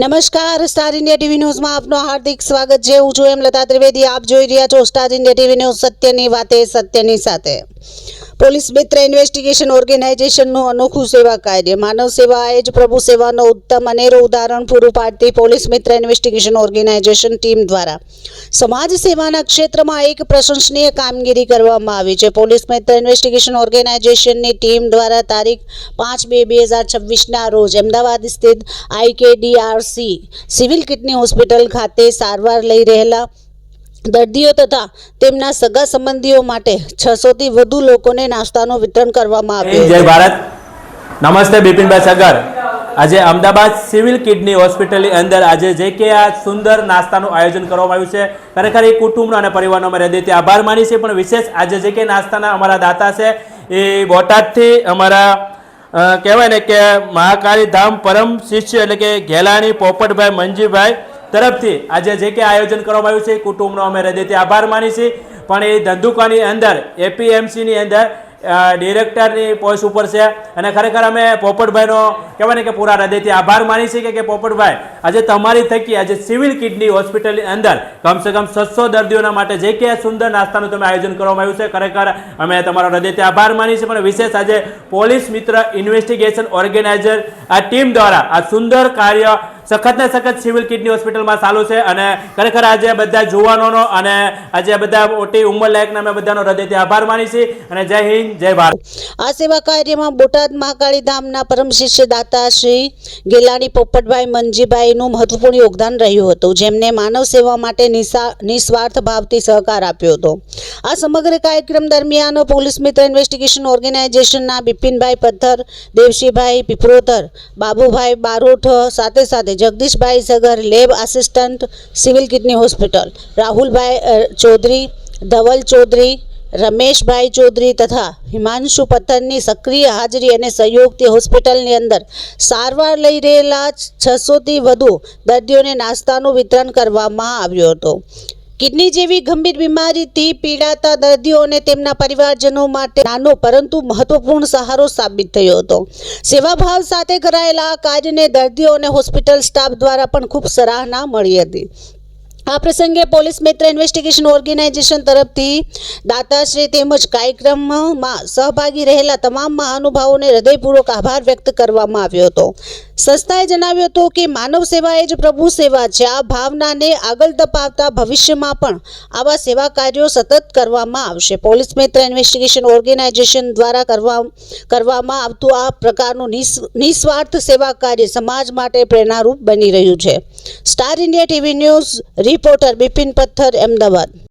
નમસ્કાર, star India TV ન્યૂઝમાં આપનું હાર્દિક સ્વાગત. છે હું છું લતા ત્રિવેદી, આપ જોઈ રહ્યા છો સ્ટાર ઇન્ડિયા ટીવી ન્યૂઝ, સત્યની વાતે, સત્યની સાથે. પોલીસ મિત્ર ઇન્વેસ્ટિગેશન ઓર્ગેનાઇઝેશનનું અનોખું સેવા કાર્ય. માનવ સેવા એ જ પ્રભુ સેવાનો ઉત્તમ અનેરો ઉદાહરણ પૂરું પાડતી પોલીસ મિત્ર ઇન્વેસ્ટિગેશન ઓર્ગેનાઇઝેશન ટીમ દ્વારા. સમાજ સેવાના ક્ષેત્રમાં એક પ્રશંસનીય કામગીરી કરવામાં આવી છે. પોલીસ મિત્ર ઇન્વેસ્ટિગેશન ઓર્ગેનાઇઝેશનની ટીમ દ્વારા તારીખ પાંચ બે બે હજાર છવ્વીસના રોજ અમદાવાદ સ્થિત આઈકેડીઆરસી સિવિલ કિડની હોસ્પિટલ ખાતે સારવાર લઈ રહેલા દર્દીઓ તથા તેમના સગા સંબંધીઓ માટે છસોથી વધુ લોકોને નાસ્તાનું વિતરણ કરવામાં આવ્યું જય ભારત. નમસ્તે બિપિનભાઈ સગર. આજે અમદાવાદ સિવિલ કિડની હોસ્પિટલની અંદર આજે જે કે આ સુંદર નાસ્તાનું આયોજન કરવામાં આવ્યું છે. ખરેખર એ કુટુંબનો અને પરિવારનો અમે હૃદયથી આભાર માની છે પણ વિશેષ આજે જે કે નાસ્તાના અમારા દાતા છે એ બોટાદથી અમારા કહેવાય ને કે મહાકાળી ધામ પરમ શિષ્ય એટલે કે ઘેલાણી પોપટભાઈ મંજીભાઈ તરફથી આજે જે કે આયોજન કરવામાં આવ્યું છે કુટુંબનો અમે હૃદયથી આભાર માની છીએ. પણ એ ધંધુકાની અંદર, એપીએમસીની અંદર ડિરેક્ટરની પોસ્ટ ઉપર છે. અને ખરેખર અમે પોપટભાઈનો કહેવાય ને કે પૂરા હૃદયથી આભાર માની છીએ કે પોપટભાઈ, આજે તમારી થકી આજે સિવિલ કિડની હોસ્પિટલની અંદર કમસે કમ છસો દર્દીઓના માટે જે કે સુંદર નાસ્તાનું તમે આયોજન કરવામાં આવ્યું છે. ખરેખર અમે તમારો હૃદયથી આભાર માની છીએ. પણ વિશેષ આજે પોલીસ મિત્ર ઇન્વેસ્ટિગેશન ઓર્ગેનાઇઝર આ ટીમ દ્વારા આ સુંદર કાર્ય સખત ને સખત સિવિલ કિડની હોસ્પિટલમાં ચાલુ છે અને ખરેખર આજે બધા જુવાનોનો અને આજે બધા મોટી ઉંમર લાયકના અમે બધાનો હૃદયથી આભાર માની છીએ અને જય હિન્દ, જય ભારત. આ સેવા કાર્યમાં બોટાદ મહાકાળી ધામના પરમ શિષ્ય દાતા શ્રી ગેલાણી પોપટભાઈ મંજીભાઈનું મહત્વપૂર્ણ યોગદાન રહ્યું હતું, જેમને માનવ સેવા માટે નિસા, નિસ્વાર્થ ભાવથી સહકાર આપ્યો હતો. આ સમગ્ર કાર્યક્રમ દરમિયાન પોલીસ મિત્ર ઇન્વેસ્ટિગેશન ઓર્ગેનાઇઝેશનના બિપિનભાઈ પથ્થર, દેવશીભાઈ પીપરોતર બાબુભાઈ બારોઠ સાથે સાથે Jagdishbhai Sagar lab assistant civil kidney hospital Rahulbhai Chaudhary, Dhaval Chaudhary, Rameshbhai Chaudhary તથા હિમાંશુ પથ્થરની સક્રિય હાજરી અને સહયોગથી હોસ્પિટલની અંદર. સારવાર લઈ રહેલા છસોથી વધુ દર્દીઓને નાસ્તાનું વિતરણ કરવામાં આવ્યું હતું. કિડની જેવી ગંભીર બીમારીથી પીડાતા દર્દીઓ અને તેમના પરિવારજનો માટે નાનો પરંતુ મહત્વપૂર્ણ સહારો સાબિત થયો હતો. સેવાભાવ સાથે કરાયેલા આ કાર્યને દર્દીઓ અને હોસ્પિટલ સ્ટાફ દ્વારા પણ ખૂબ સરાહના મળી હતી. આ પ્રસંગે પોલીસ મિત્ર ઇન્વેસ્ટિગેશન ઓર્ગેનાઇઝેશન તરફથી દાતાશ્રી તેમજ કાર્યક્રમમાં સહભાગી રહેલા તમામ મહાનુભાવોને હૃદયપૂર્વક આભાર વ્યક્ત કરવામાં આવ્યો હતો. સંસ્થાએ જણાવ્યું હતું કે માનવ સેવા એ જ પ્રભુ સેવા છે. આ ભાવનાને આગળ ધપાવતા ભવિષ્યમાં પણ આવા સેવા કાર્યો સતત કરવામાં આવશે. પોલીસ મિત્ર ઇન્વેસ્ટિગેશન ઓર્ગેનાઇઝેશન દ્વારા કરવા કરવામાં આવતું આ પ્રકારનું નિસ- નિસ્વાર્થ સેવા કાર્ય સમાજ માટે પ્રેરણારૂપ બની રહ્યું છે. Star India TV news reporter Bipin Patthar, Ahmedabad.